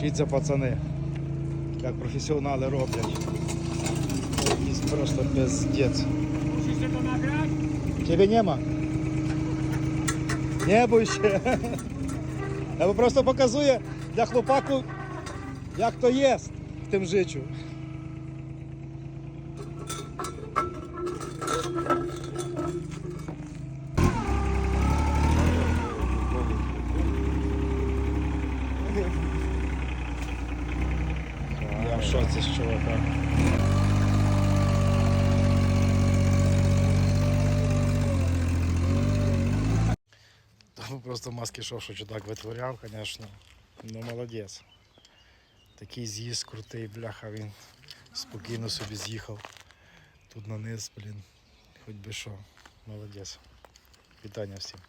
Вчіться, пацани, як професіонали роблять. Якийсь просто. Musisz? Тебе нема? Не бойся. Я просто показує для хлопаку, як то є в тим жичу. В шоці з чувака. Тому просто маски шов, що чудак витворяв, звісно. Ну молодець. Такий з'їзд крутий, бляха, він спокійно собі з'їхав. Тут на низ, блін. Хоч би що. Молодець. Вітання всім.